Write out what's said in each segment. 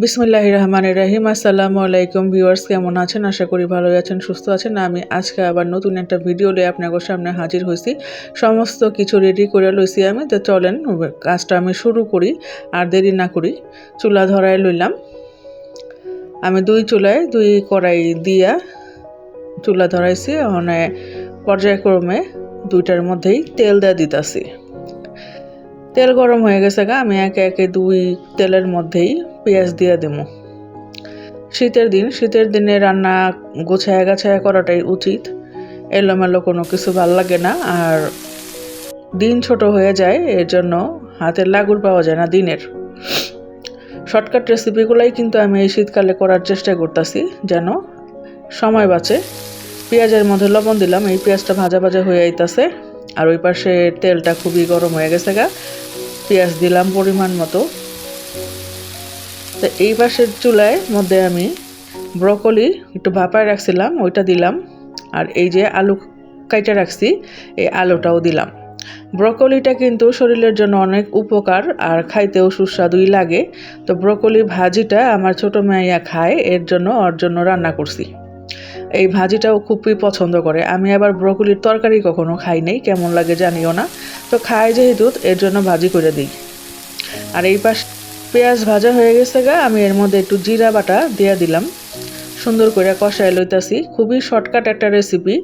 বিসমুল্লাহ রহমান রাহিম আসসালামু আলাইকুম ভিউয়ার্স, কেমন আছেন? আশা করি ভালোই আছেন, সুস্থ আছেন। আমি আজকে আবার নতুন একটা ভিডিও নিয়ে আপনাদের সামনে হাজির হয়েছি। সমস্ত কিছু রেডি করে লইছি আমি। তো চলেন, কাজটা আমি শুরু করি আর দেরি না করি। চুলা ধরায় লইলাম। আমি দুই চুলায় দুই কড়াই দিয়া চুলা ধরাইছি। ওখানে পর্যায়ক্রমে দুইটার মধ্যেই তেল দেওয়া দিতাছি। তেল গরম হয়ে গেছে গা, আমি একে একে দুই তেলের মধ্যেই পেঁয়াজ দিয়ে দেব। শীতের দিন, শীতের দিনে রান্না গোছায়া গাছায়া করাটাই উচিত। এলোমেলো কোনো কিছু ভালো লাগে না, আর দিন ছোট হয়ে যায়, এর জন্য হাতের লাগুর পাওয়া যায় না দিনের। শর্টকাট রেসিপিগুলোই কিন্তু আমি এই শীতকালে করার চেষ্টা করতেছি, যেন সময় বাঁচে। পেঁয়াজের মধ্যে লবণ দিলাম, এই পেঁয়াজটা ভাজা ভাজা হয়ে আইতাছে। আর ওই পাশে তেলটা খুবই গরম হয়ে গেছে গা। পেঁয়াজ দিলাম পরিমাণ মতো। তো এই পাশের চুলায় মধ্যে আমি ব্রকলি একটু ভাপায় রাখছিলাম, ওইটা দিলাম। আর এই যে আলু কাইটা রাখছি, এই আলুটাও দিলাম। ব্রকলিটা কিন্তু শরীরের জন্য অনেক উপকার আর খাইতেও সুস্বাদুই লাগে। তো ব্রকলি ভাজিটা আমার ছোটো মেয়া খায়, এর জন্য ওর জন্য রান্না করছি। এই ভাজিটাও খুবই পছন্দ করে। আমি আবার ব্রকলির তরকারি কখনো খাই নাই, কেমন লাগে জানিও না। তো খাই যেহেতু, এর জন্য ভাজি করে দিই। আর এই পাশ পেঁয়াজ ভাজা হয়ে গেছে গা, আমি এর মধ্যে একটু জিরা বাটা দিয়ে দিলাম। সুন্দর করে কষায় লইতাছি। খুবই শর্টকাট একটা রেসিপি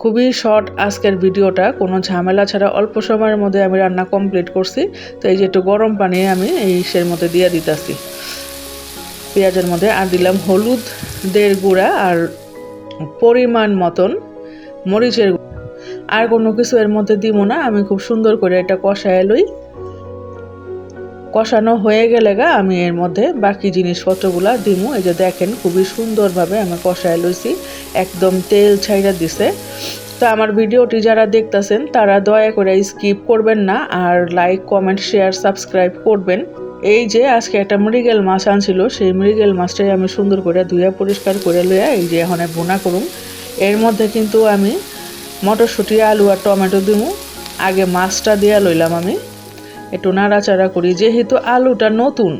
খুবই শর্ট আজকের ভিডিওটা। কোনো ঝামেলা ছাড়া অল্প সময়ের মধ্যে আমি রান্না কমপ্লিট করছি। তো এই যে একটু গরম পানি আমি এই ইসের মধ্যে দিয়ে দিতেছি। পেঁয়াজের মধ্যে আর দিলাম হলুদ দেড় গুঁড়া আর পরিমাণ মতন মরিচের আর কোনো কিছু এর মধ্যে দিব না, আমি খুব সুন্দর করে এটা কষায় লই। কষানো হয়ে গেলে গা, আমি এর মধ্যে বাকি জিনিসপত্রগুলো দিমু। এই যে দেখেন, খুবই সুন্দরভাবে আমি কষায় লইছি, একদম তেল ছাইড়া দিছে। তো আমার ভিডিওটি যারা দেখতেছেন, তারা দয়া করে স্কিপ করবেন না, আর লাইক, কমেন্ট, শেয়ার, সাবস্ক্রাইব করবেন। এই যে আজকে একটা মৃগেল মাছ আনছিল, সেই মৃগেল মাছটাই আমি সুন্দর করে ধুয়া পরিষ্কার করে লইয়া এই যে এখন বোনা করুম। এর মধ্যে কিন্তু আমি মটরশুঁটি, আলু আর টমেটো দিমু। আগে মাছটা দিয়া লইলাম আমি। একটু নাড়াচাড়া করি, যেহেতু আলুটা নতুন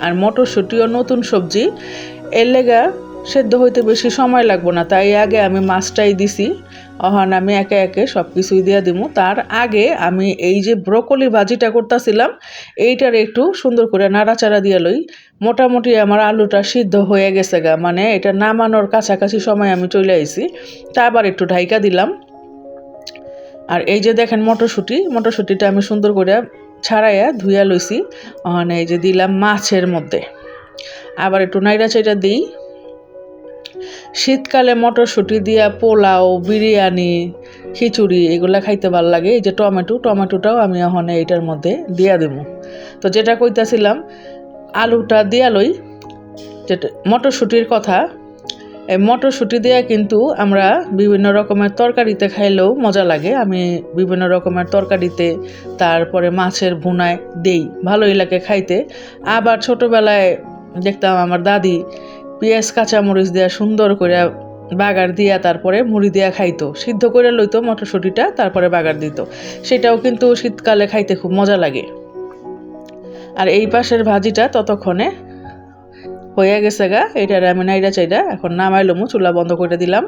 আর মটরশুঁটিও নতুন সবজি, এর লেগা সেদ্ধ হইতে বেশি সময় লাগবো না। তাই আগে আমি মাছটাই দিছি। অহন আমি একে একে সব কিছুই দিয়ে দিব তার আগে আমি এই যে ব্রকলি ভাজিটা করতেছিলাম, এইটার একটু সুন্দর করে নাড়াচাড়া দিয়ে লই। মোটামুটি আমার আলুটা সিদ্ধ হয়ে গেছে গা। মানে এটা নামানোর কাছাকাছি সময় আমি চলে আইছি। তা আবার একটু ঢাইকা দিলাম। আর এই যে দেখেন মটরশুঁটি, মটরশুঁটিটা আমি সুন্দর করে ছাড়াইয়া ধুইয়া লইছি। ওখানে এই যে দিলাম মাছের মধ্যে। আবার একটু নাইরা চাইটা দিই। শীতকালে মটরশুঁটি দিয়া পোলাও, বিরিয়ানি, খিচুড়ি এগুলা খাইতে ভালো লাগে। এই যে টমেটো, টমেটোটাও আমি ওখানে এইটার মধ্যে দিয়া দেবো তো যেটা কইতাছিলাম, আলুটা দিয়া লই, যেটা মটরশুঁটির কথা, এই মটরশুঁটি দেওয়া কিন্তু আমরা বিভিন্ন রকমের তরকারিতে খাইলেও মজা লাগে। আমি বিভিন্ন রকমের তরকারিতে, তারপরে মাছের ভুনায় দেই, ভালোই লাগে খাইতে। আবার ছোটোবেলায় দেখতাম আমার দাদি পেঁয়াজ, কাঁচামরিচ দেওয়া সুন্দর করে বাগার দিয়া তারপরে মুড়ি দিয়া খাইতো। সিদ্ধ করে লইতো মটরশুঁটিটা, তারপরে বাগার দিত। সেটাও কিন্তু শীতকালে খাইতে খুব মজা লাগে। আর এই পাশের ভাজিটা ততক্ষণে হয়ে গেছে গা, এটার আমি নাইরা চাইরা এখন নামাইলমু চুলা বন্ধ করে দিলাম।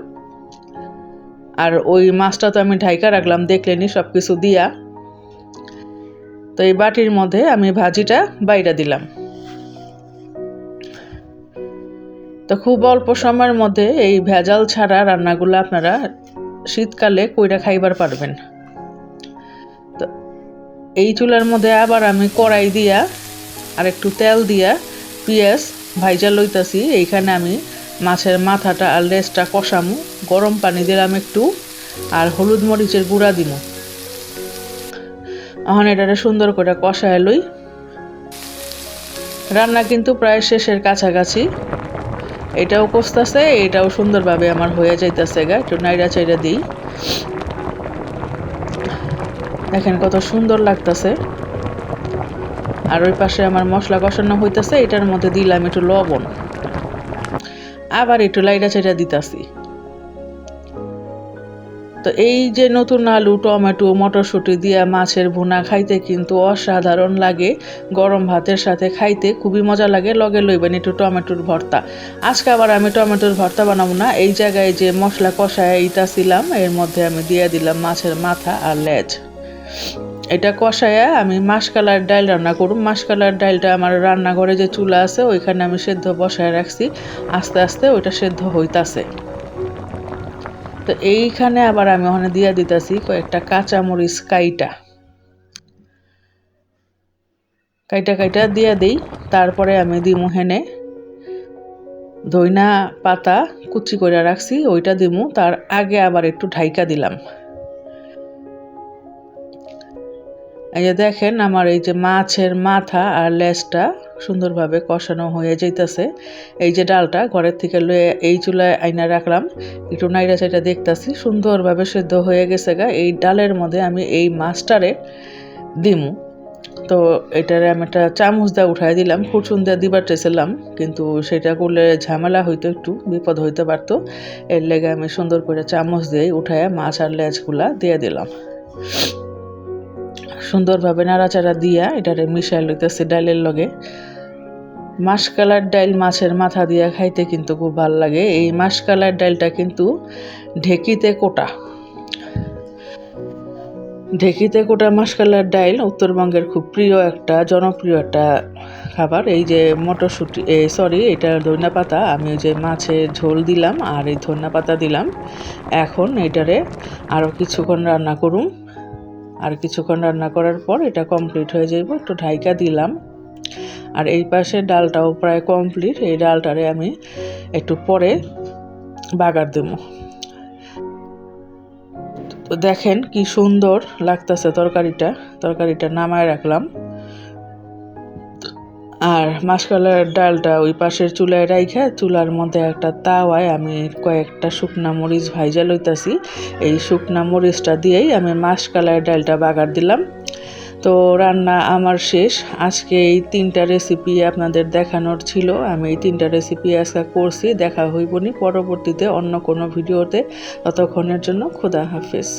আর ওই মাছটা তো আমি ঢাইকা রাখলাম দেখলেনি সব কিছু দিয়া। তো এই বাটির মধ্যে আমি ভাজিটা বাইরা দিলাম। তো খুব অল্প সময়ের মধ্যে এই ভেজাল ছাড়া রান্নাগুলো আপনারা শীতকালে কইরা খাইবার পারবেন। তো এই চুলার মধ্যে আবার আমি কড়াই দিয়া আর একটু তেল দিয়া পেঁয়াজ ভাইজা লইতাছি। এইখানে আমি মাছের মাথাটা আর লেজটা কষামু। গরম পানি দিলাম একটু আর হলুদ মরিচের গুঁড়া দিব এখন এটারে সুন্দর করে কষায় লই। রান্না কিন্তু প্রায় শেষের কাছাকাছি। এটাও কষতেছে, এটাও সুন্দরভাবে আমার হয়ে যাইতেছে গা, একটু নাইরা চাইরা দিই। দেখেন কত সুন্দর লাগতেছে। আর ওই পাশে আমার মশলা কষানো হইতেছে, এটার মধ্যে দিলাম একটু লবণ। আবার একটু লাইটা চাইটা দিতাছি। তো এই যে নতুন আলু, টমেটো, মটরশুঁটি দিয়া মাছের ভুনা খাইতে কিন্তু অসাধারণ লাগে। গরম ভাতের সাথে খাইতে খুবই মজা লাগে। লগে লইবেন একটু টমেটোর ভর্তা। আজকে আবার আমি টমেটোর ভর্তা বানাবো না। এই জায়গায় যে মশলা কষায় ইতাছিলাম, এর মধ্যে আমি দিয়ে দিলাম মাছের মাথা আর লেজ। এটা কষায়া আমি মাসকালার ডাল রান্না করুম মাসকালার ডালটা আমার রান্নাঘরে যে চুলা আছে, ওইখানে আমি সেদ্ধ বসায় রাখছি। আস্তে আস্তে ওইটা সেদ্ধ হইতাছে। তো এইখানে আবার আমি ওখানে দিয়া দিতেছি কয়েকটা কাঁচামরিচ কাইটা। কাইটা কাইটা দিয়া দিই, তারপরে আমি দিমু হেনে ধইনা পাতা কুচি করে রাখছি, ওইটা দিমু, তার আগে আবার একটু ঢাইকা দিলাম। এই যে দেখেন আমার এই যে মাছের মাথা আর লেজটা সুন্দরভাবে কষানো হয়ে যাইতেছে। এই যে ডালটা ঘরের থেকে লয়ে এই চুলায় আইনা রাখলাম, একটু নাইরা চাইটা দেখতেছি, সুন্দরভাবে সেদ্ধ হয়ে গেছে গা। এই ডালের মধ্যে আমি এই মাছটারে দিমু। তো এটারে আমি একটা চামচ দিয়ে উঠাই দিলাম খুরচুন দিয়ে দিবার চেয়েছিলাম কিন্তু সেটা করলে ঝামেলা হইতো একটু, বিপদ হইতে পারতো। এর লেগে আমি সুন্দর করে চামচ দিয়ে উঠায় মাছ আর লেজগুলা দিয়ে দিলাম। সুন্দরভাবে নাড়াচাড়া দিয়া এটারে মিশাই লইতেছে ডালের লগে। মাসকালার ডাইল মাছের মাথা দিয়া খাইতে কিন্তু খুব ভালো লাগে। এই মাসকালার ডাইলটা কিন্তু ঢেকিতে কোটা। ঢেকিতে কোটা মাসকালার ডাইল উত্তরবঙ্গের খুব প্রিয় একটা, জনপ্রিয় একটা খাবার। এই যে মটরশুঁটি সরি এটা ধনিয়া পাতা। আমি যে মাছের ঝোল দিলাম আর এই ধনিয়া পাতা দিলাম। এখন এটারে আরও কিছুক্ষণ রান্না করুম। আর কিছুক্ষণ রান্না করার পর এটা কমপ্লিট হয়ে যাইব। একটু ঢাইকা দিলাম। আর এই পাশে ডালটাও প্রায় কমপ্লিট এই ডালটারে আমি একটু পরে বাগার দেব। তো দেখেন কি সুন্দর লাগতেছে তরকারিটা। তরকারিটা নামায় রাখলাম। আর মাসকালার ডালটা ওই পাশের চুলায় রাইখা, চুলার মধ্যে একটা তাওয়ায় আমি কয়েকটা শুকনা মরিচ ভাইজা লইতাছি। এই শুকনা মরিচটা দিয়েই আমি মাসকালার ডালটা বাগার দিলাম। তো রান্না আমার শেষ। আজকে এই তিনটা রেসিপি আপনাদের দেখানোর ছিল। আমি এই তিনটা রেসিপি আজকে করছি। দেখা হইবনি পরবর্তীতে অন্য কোনো ভিডিওতে। ততক্ষণের জন্য খোদা হাফেজ।